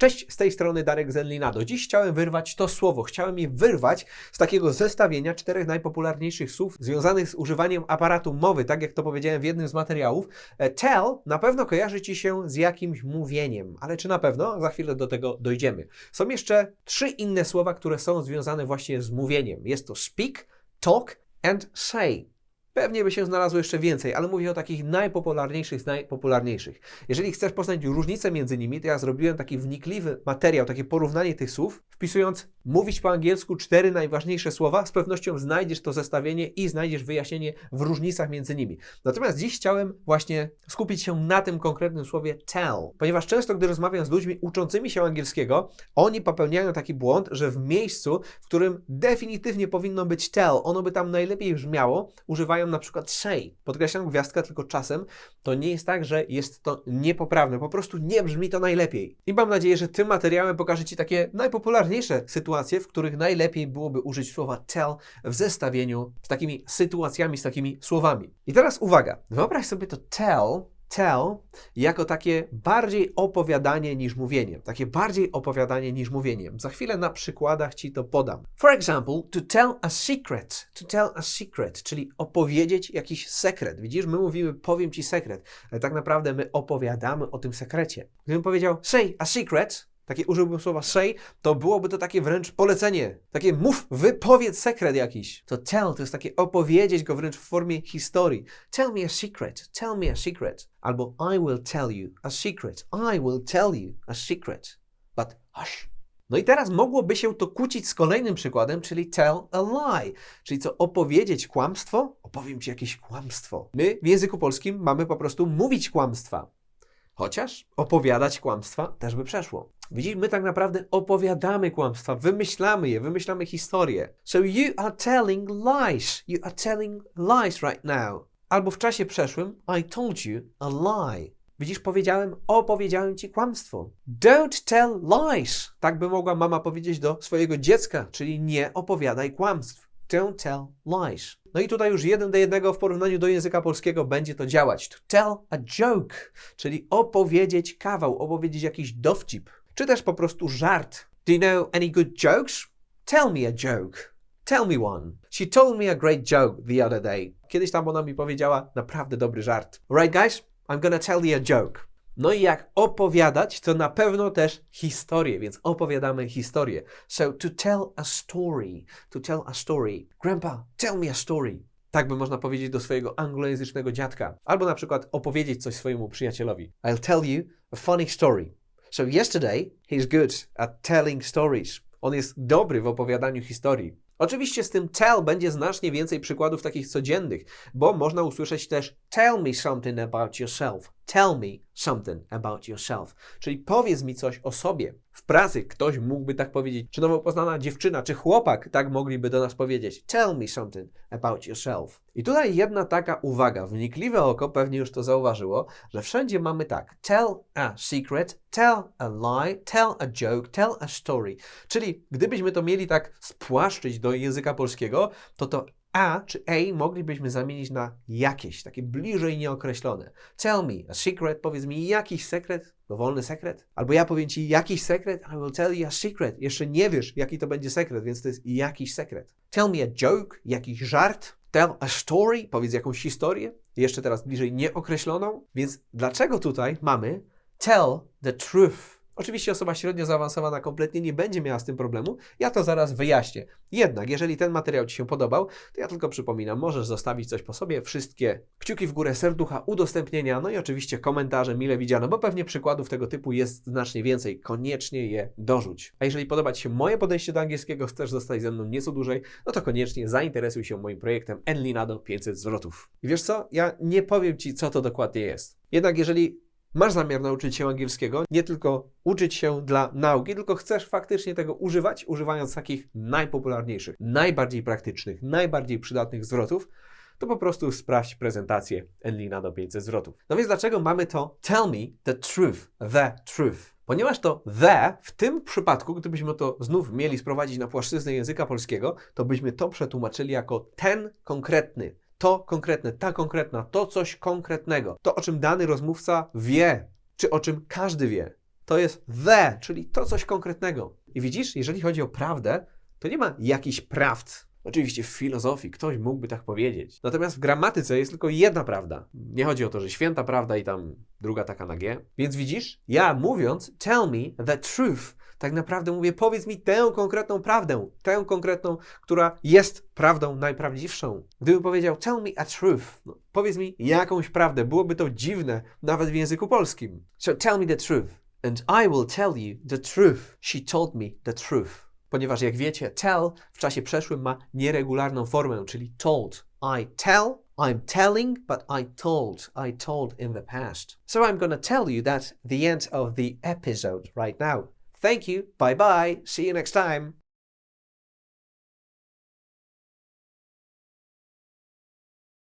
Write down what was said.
Cześć, z tej strony Darek Zenlinado. Dziś chciałem wyrwać to słowo. Chciałem je wyrwać z takiego zestawienia czterech najpopularniejszych słów związanych z używaniem aparatu mowy, tak jak to powiedziałem w jednym z materiałów. E, Tell na pewno kojarzy Ci się z jakimś mówieniem, ale czy na pewno? Za chwilę do tego dojdziemy. Są jeszcze trzy inne słowa, które są związane właśnie z mówieniem. Jest to speak, talk and say. Pewnie by się znalazło jeszcze więcej, ale mówię o takich najpopularniejszych najpopularniejszych. Jeżeli chcesz poznać różnicę między nimi, to ja zrobiłem taki wnikliwy materiał, takie porównanie tych słów, wpisując mówić po angielsku cztery najważniejsze słowa, z pewnością znajdziesz to zestawienie i znajdziesz wyjaśnienie w różnicach między nimi. Natomiast dziś chciałem właśnie skupić się na tym konkretnym słowie tell, ponieważ często, gdy rozmawiam z ludźmi uczącymi się angielskiego, oni popełniają taki błąd, że w miejscu, w którym definitywnie powinno być tell, ono by tam najlepiej brzmiało, używają na przykład say. Podkreślam gwiazdka tylko czasem. To nie jest tak, że jest to niepoprawne. Po prostu nie brzmi to najlepiej. I mam nadzieję, że tym materiałem pokażę Ci takie najpopularniejsze sytuacje, w których najlepiej byłoby użyć słowa tell w zestawieniu z takimi sytuacjami, z takimi słowami. I teraz uwaga. Wyobraź sobie to tell tell jako takie bardziej opowiadanie niż mówienie. Takie bardziej opowiadanie niż mówienie. Za chwilę na przykładach Ci to podam. For example, to tell a secret. To tell a secret, czyli opowiedzieć jakiś sekret. Widzisz, my mówimy powiem Ci sekret, ale tak naprawdę my opowiadamy o tym sekrecie. Gdybym powiedział say a secret, takie użyłbym słowa say, to byłoby to takie wręcz polecenie. Takie mów, wypowiedz sekret jakiś. To tell to jest takie opowiedzieć go wręcz w formie historii. Tell me a secret, tell me a secret. Albo I will tell you a secret, I will tell you a secret. But hush. No i teraz mogłoby się to kłócić z kolejnym przykładem, czyli tell a lie. Czyli co, opowiedzieć kłamstwo? Opowiem ci jakieś kłamstwo. My w języku polskim mamy po prostu mówić kłamstwa. Chociaż opowiadać kłamstwa też by przeszło. Widzisz, my tak naprawdę opowiadamy kłamstwa, wymyślamy je, wymyślamy historię. So you are telling lies. You are telling lies right now. Albo w czasie przeszłym, I told you a lie. Widzisz, powiedziałem, opowiedziałem ci kłamstwo. Don't tell lies. Tak by mogła mama powiedzieć do swojego dziecka, czyli nie opowiadaj kłamstw. Don't tell lies. No i tutaj już jeden do jednego w porównaniu do języka polskiego będzie to działać. To tell a joke, czyli opowiedzieć kawał, opowiedzieć jakiś dowcip, czy też po prostu żart. Do you know any good jokes? Tell me a joke. Tell me one. She told me a great joke the other day. Kiedyś tam ona mi powiedziała naprawdę dobry żart. Alright guys, I'm gonna tell you a joke. No i jak opowiadać, to na pewno też historię, więc opowiadamy historię. So to tell a story, to tell a story. Grandpa, tell me a story. Tak by można powiedzieć do swojego anglojęzycznego dziadka. Albo na przykład opowiedzieć coś swojemu przyjacielowi. I'll tell you a funny story. So yesterday he's good at telling stories. On jest dobry w opowiadaniu historii. Oczywiście z tym tell będzie znacznie więcej przykładów takich codziennych, bo można usłyszeć też tell me something about yourself. Tell me something about yourself. Czyli powiedz mi coś o sobie. W pracy ktoś mógłby tak powiedzieć, czy nowo poznana dziewczyna, czy chłopak tak mogliby do nas powiedzieć. Tell me something about yourself. I tutaj jedna taka uwaga. Wnikliwe oko pewnie już to zauważyło, że wszędzie mamy tak. Tell a secret, tell a lie, tell a joke, tell a story. Czyli gdybyśmy to mieli tak spłaszczyć do języka polskiego, to to a czy a moglibyśmy zamienić na jakieś, takie bliżej nieokreślone. Tell me a secret, powiedz mi jakiś sekret, dowolny sekret. Albo ja powiem ci jakiś sekret, I will tell you a secret. Jeszcze nie wiesz, jaki to będzie sekret, więc to jest jakiś sekret. Tell me a joke, jakiś żart. Tell a story, powiedz jakąś historię, jeszcze teraz bliżej nieokreśloną. Więc dlaczego tutaj mamy tell the truth? Oczywiście osoba średnio zaawansowana kompletnie nie będzie miała z tym problemu. Ja to zaraz wyjaśnię. Jednak, jeżeli ten materiał Ci się podobał, to ja tylko przypominam, możesz zostawić coś po sobie. Wszystkie kciuki w górę, serducha, udostępnienia, no i oczywiście komentarze mile widziane, bo pewnie przykładów tego typu jest znacznie więcej. Koniecznie je dorzuć. A jeżeli podoba Ci się moje podejście do angielskiego, chcesz zostać ze mną nieco dłużej, no to koniecznie zainteresuj się moim projektem Enlinado 500 zwrotów. I wiesz co? Ja nie powiem Ci, co to dokładnie jest. Jednak jeżeli masz zamiar nauczyć się angielskiego, nie tylko uczyć się dla nauki, tylko chcesz faktycznie tego używać, używając takich najpopularniejszych, najbardziej praktycznych, najbardziej przydatnych zwrotów, to po prostu sprawdź prezentację Enlina do 500 zwrotów. No więc dlaczego mamy to tell me the truth, the truth? Ponieważ to the w tym przypadku, gdybyśmy to znów mieli sprowadzić na płaszczyznę języka polskiego, to byśmy to przetłumaczyli jako ten konkretny, to konkretne, ta konkretna, to coś konkretnego, to o czym dany rozmówca wie, czy o czym każdy wie. to jest the, czyli to coś konkretnego. I widzisz, jeżeli chodzi o prawdę, to nie ma jakichś prawd. Oczywiście w filozofii ktoś mógłby tak powiedzieć. Natomiast w gramatyce jest tylko jedna prawda. Nie chodzi o to, że święta prawda i tam druga taka na G. Więc widzisz, ja mówiąc tell me the truth, tak naprawdę mówię powiedz mi tę konkretną prawdę, tę konkretną, która jest prawdą najprawdziwszą. Gdybym powiedział tell me a truth, no, powiedz mi jakąś prawdę, byłoby to dziwne nawet w języku polskim. So tell me the truth and I will tell you the truth. She told me the truth ponieważ jak wiecie, tell w czasie przeszłym ma nieregularną formę, czyli told. I tell, I'm telling, but I told. I told in the past. So I'm to tell you that the end of the episode right now. Thank you. Bye bye. See you next time.